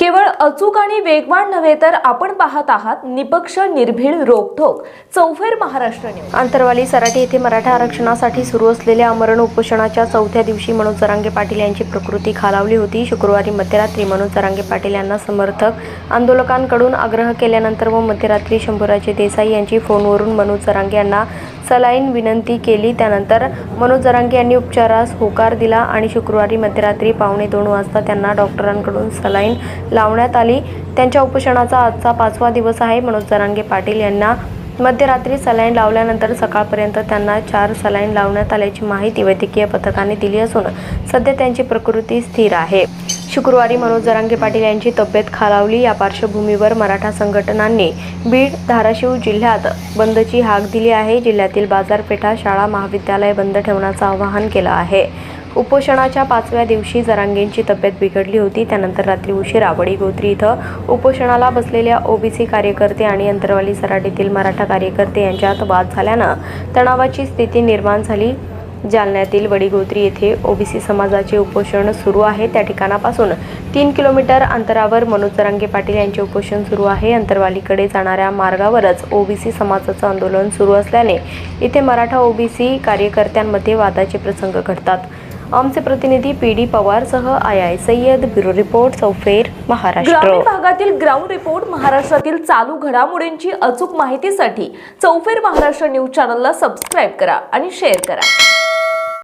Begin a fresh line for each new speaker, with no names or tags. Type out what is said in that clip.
केवळ अचूक आणि वेगवान नव्हे तर आपण पाहत आहात निपक्ष निर्भीड रोखोक चौफेर महाराष्ट्र न्यूज.
आंतरवाली सराठी येथे मराठा आरक्षणासाठी सुरू असलेल्या अमरण उपोषणाच्या चौथ्या दिवशी मनोज जरांगे पाटील यांची प्रकृती खालावली होती. शुक्रवारी मध्यरात्री मनोज जरांगे पाटील यांना समर्थक आंदोलकांकडून आग्रह केल्यानंतर व मध्यरात्री शंभूराजे देसाई यांची फोनवरून मनोज जरांगे यांना सलाईन विनंती केली. त्यानंतर मनोज जरांगे यांनी उपचारास होकार दिला आणि शुक्रवारी मध्यरात्री पावणे दोन वाजता त्यांना डॉक्टरांकडून सलाईन लावण्यात आली. त्यांच्या उपोषणाचा आजचा पाचवा दिवस आहे. मनोज जरांगे पाटील यांना मध्यरात्री सलाईन लावल्यानंतर सकाळपर्यंत त्यांना चार सलाईन लावण्यात आल्याची माहिती वैद्यकीय पथकाने दिली असून सध्या त्यांची प्रकृती स्थिर आहे. शुक्रवारी मनोज जरांगे पाटील यांची तब्येत खालावली. या पार्श्वभूमीवर मराठा संघटनांनी बीड धाराशिव जिल्ह्यात बंदची हाक दिली आहे. जिल्ह्यातील बाजारपेठा शाळा महाविद्यालय बंद ठेवण्याचं आवाहन केलं आहे. उपोषणाच्या पाचव्या दिवशी जरांगेंची तब्येत बिघडली होती. त्यानंतर रात्री उशिरा वडीगोत्री इथं उपोषणाला बसलेल्या ओबीसी कार्यकर्ते आणि अंतरवाली सराटीतील मराठा कार्यकर्ते यांच्यात वाद झाल्यानं तणावाची स्थिती निर्माण झाली. जालन्यातील वडीगोत्री येथे ओबीसी समाजाचे उपोषण सुरू आहे. त्या ठिकाणापासून तीन किलोमीटर अंतरावर मनोज जरांगे पाटील यांचे उपोषण सुरू आहे. अंतरवालीकडे जाणाऱ्या मार्गावरच ओबीसी समाजाचं आंदोलन सुरू असल्याने इथे मराठा ओबीसी कार्यकर्त्यांमध्ये वादाचे प्रसंग घडतात. आमचे प्रतिनिधी P D पवारसह I I Sayyad bureau report Chaupher Maharashtra.
ग्रामीण भागातील ग्राउंड रिपोर्ट महाराष्ट्रातील चालू घडामोडींची अचूक माहितीसाठी चौफेर महाराष्ट्र न्यूज चॅनलला सबस्क्राईब करा आणि शेअर करा.